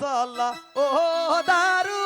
সাল্লাহ ও দারু